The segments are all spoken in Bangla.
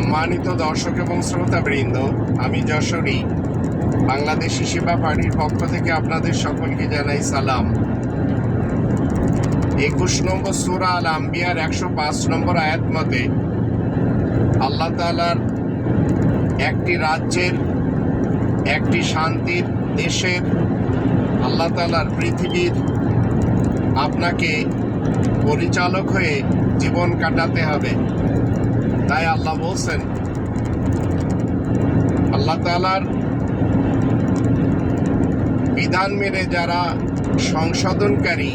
সম্মানিত দর্শক এবং শ্রোতাবৃন্দ, আমি যশোরী। বাংলাদেশি সেবা পার্টির পক্ষ থেকে আপনাদের সকলকে জানাই সালাম। একুশ নম্বর সুরা আল আম্বিয়ার একশো পাঁচ নম্বর আয়াত মতে, আল্লাহ তালার একটি রাজ্যের, একটি শান্তির দেশের, আল্লাহ তালার পৃথিবীর আপনাকে পরিচালক হয়ে জীবন কাটাতে হবে। তাই আল্লাহ বলছেন আল্লাহ তালার বিধান মেনে যারা সংশোধনকারী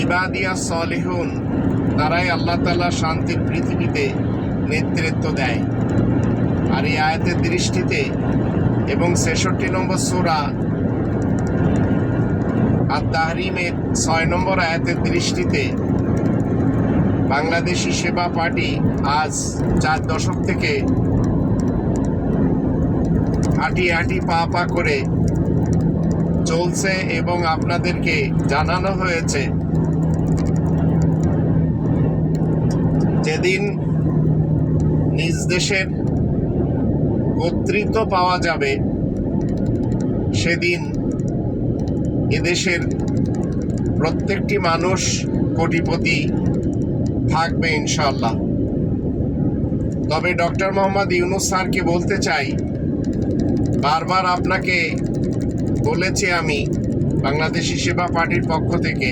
ইবাদিয়া সলেহুন তারাই আল্লাহ তালা শান্তির পৃথিবীতে নেতৃত্ব দেয়। আর এই আয়াতের দৃষ্টিতে এবং ছেষট্টি নম্বর সোরা আর তাহরিমের ছয় নম্বর আয়াতের দৃষ্টিতে বাংলাদেশি সেবা পার্টি আজ চার দশক থেকে হাঁটি হাঁটি পা পা করে চলছে এবং আপনাদেরকে জানানো হয়েছে। যেদিন নিজ দেশের কর্তৃত্ব পাওয়া যাবে, সেদিন এদেশের প্রত্যেকটি মানুষ কোটিপতি থাকবে ইনশাল্লাহ তবে ডক্টর মোহাম্মদ ইউনুস স্যারকে বলতে চাই, বারবার আপনাকে বলেছি আমি বাংলাদেশি সেবা পার্টির পক্ষ থেকে,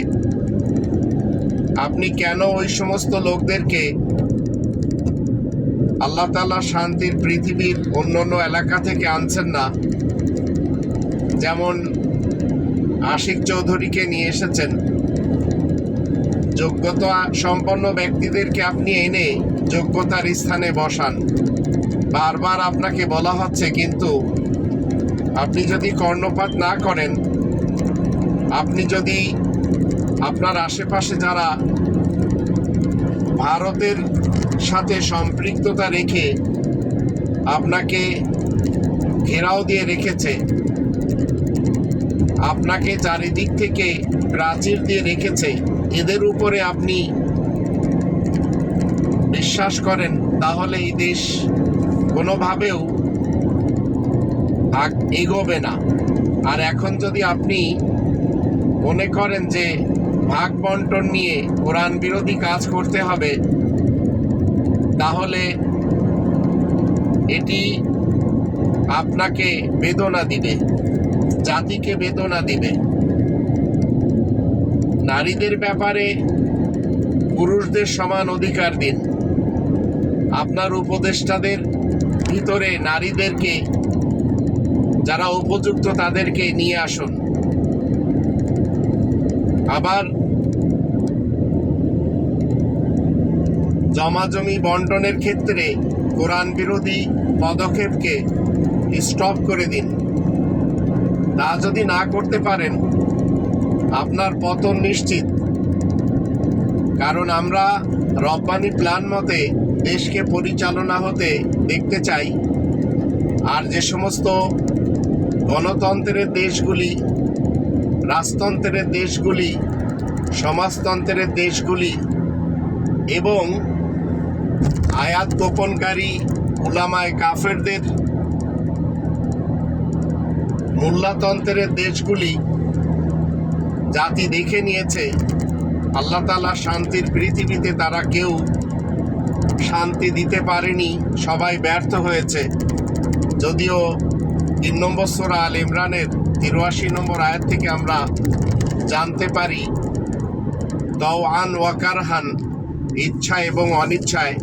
আপনি কেন ওই সমস্ত লোকদেরকে আল্লাহ তালা শান্তির পৃথিবীর অন্য অন্য এলাকা থেকে আনছেন না? যেমন আশিক চৌধুরীকে নিয়ে এসেছেন যোগ্যতা সম্পন্ন ব্যক্তিদেরকে আপনি এনে যোগ্যতার স্থানে বসান। বারবার আপনাকে বলা হচ্ছে, কিন্তু আপনি যদি কর্ণপাত না করেন, আপনি যদি আপনার আশেপাশে যারা ভারতের সাথে সম্পৃক্ততা রেখে আপনাকে ঘেরাও দিয়ে রেখেছে, আপনাকে চারিদিক থেকে প্রাচীর দিয়ে রেখেছে এদের উপরে আপনি বিশ্বাস করেন, তাহলে এই দেশ কোনোভাবেও এগোবে না। আর এখন যদি আপনি মনে করেন যে ভাগ বন্টন নিয়ে কোরআন বিরোধী কাজ করতে হবে, তাহলে এটি আপনাকে বেদনা দিবে, জাতিকে বেদনা দিবে। নারীদের ব্যাপারে পুরুষদের সমান অধিকার দিন। আপনার উপদেষ্টাদের ভিতরে নারীদেরকে, যারা উপযুক্ত তাদেরকে নিয়ে আসুন। আবার জমাজমি বন্টনের ক্ষেত্রে কোরআন বিরোধী পদক্ষেপকে স্টপ করে দিন। তা যদি না করতে পারেন আপনার পতন নিশ্চিত। কারণ আমরা রব্বানি প্ল্যান মতে দেশকে পরিচালনা হতে দেখতে চাই। আর যে সমস্ত গণতন্ত্রের দেশগুলি, রাজতন্ত্রের দেশগুলি, সমাজতন্ত্রের দেশগুলি এবং আয়াত গোপনকারী উলামায় কাফেরদের, মোল্লাতন্ত্রের দেশগুলি জাতি দেখে নিয়েছে, আল্লাহ তালা শান্তির পৃথিবীতে তারা কেউ শান্তি দিতে পারেনি, সবাই ব্যর্থ হয়েছে। যদিও তিন নম্বর সোরা আল ইমরানের তিরাশি নম্বর আয়াত থেকে আমরা জানতে পারি দও আন ওয়াকারহান ইচ্ছা এবং অনিচ্ছায়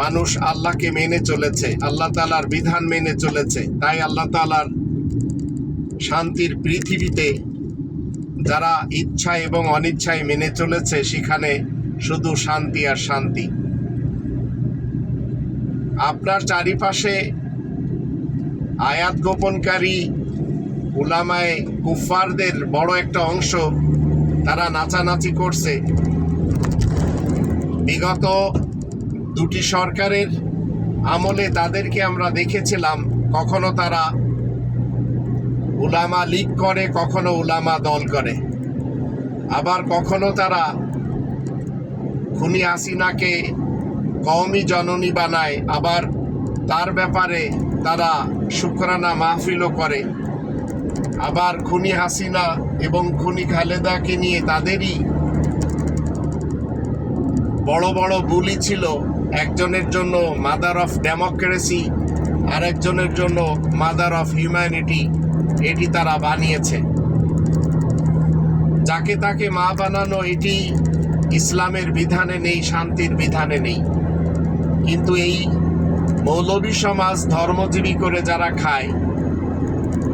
মানুষ আল্লাহকে মেনে চলেছে, আল্লাহ তালার বিধান মেনে চলেছে। তাই আল্লাহ তালার শান্তির পৃথিবীতে যারা ইচ্ছা এবং অনিচ্ছায় মেনে চলেছে, সেখানে শুধু শান্তি আর শান্তি। আপনার চারিপাশে আয়াত গোপনকারী উলামায় কুফারদের বড় একটা অংশ, তারা নাচানাচি করছে। বিগত দুটি সরকারের আমলে তাদেরকে আমরা দেখেছিলাম, কখনো তারা উলামা লীগ করে, কখনো উলামা দল করে। আবার কখনো তারা খুনি হাসিনাকে কওমি জননী বানায়, আবার তার ব্যাপারে তারা শুক্রানা মাহফিলও করে। আবার খুনি হাসিনা এবং খুনি খালেদাকে নিয়ে তাদেরই বড় বড় বুলি ছিল। একজনের জন্য মাদার অফ ডেমোক্রেসি আর একজনের জন্য মাদার অফ হিউম্যানিটি এটি তারা বানিয়েছে। যাকে তাকে মা বানানো, এটি ইসলামের বিধানে নেই, শান্তির বিধানে নেই। কিন্তু এই মৌলবী সমাজ ধর্মজীবী করে যারা খায়,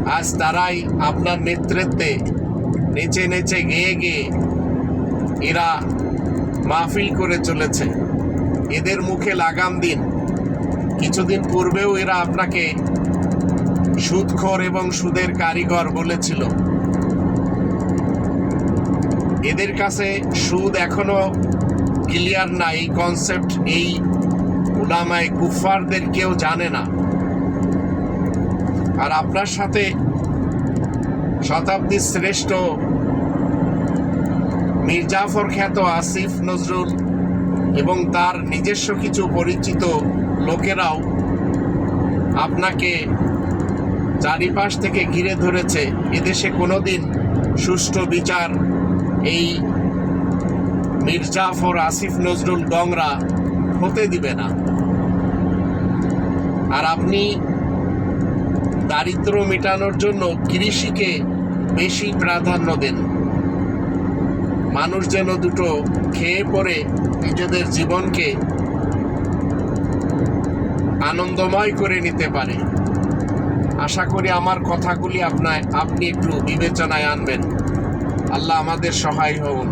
আজ তারাই আপনার নেতৃত্বে নেচে নেচে গেয়ে গেয়ে এরা মাহফিল করে চলেছে। এদের মুখে লাগাম দিন। কিছুদিন পূর্বেও এরা আপনাকে সুদখোর এবং সুদের কারিগর বলেছিল। এদের কাছে সুদ এখনও ক্লিয়ার না, এই কনসেপ্ট, এই উলামায় কুফারদের কেউ জানে না। আর আপনার সাথে শতাব্দীর শ্রেষ্ঠ মির্জাফর খ্যাত আসিফ নজরুল এবং তার নিজস্ব কিছু পরিচিত লোকেরাও আপনাকে চারিপাশ থেকে ঘিরে ধরেছে। এদেশে কোনোদিন সুষ্ঠু বিচার। এই মির্জাফর আসিফ নজরুল ডংরা হতে দিবে না। আর আপনি দারিদ্র মেটানোর জন্য কৃষিকে বেশি প্রাধান্য দেন। মানুষ যেন দুটো খেয়ে পরে নিজেদের জীবনকে আনন্দময় করে নিতে পারে। আশা করি আমার কথাগুলি আপনার আপনি একটু বিবেচনায় আনবেন। আল্লাহ আমাদের সহায় হন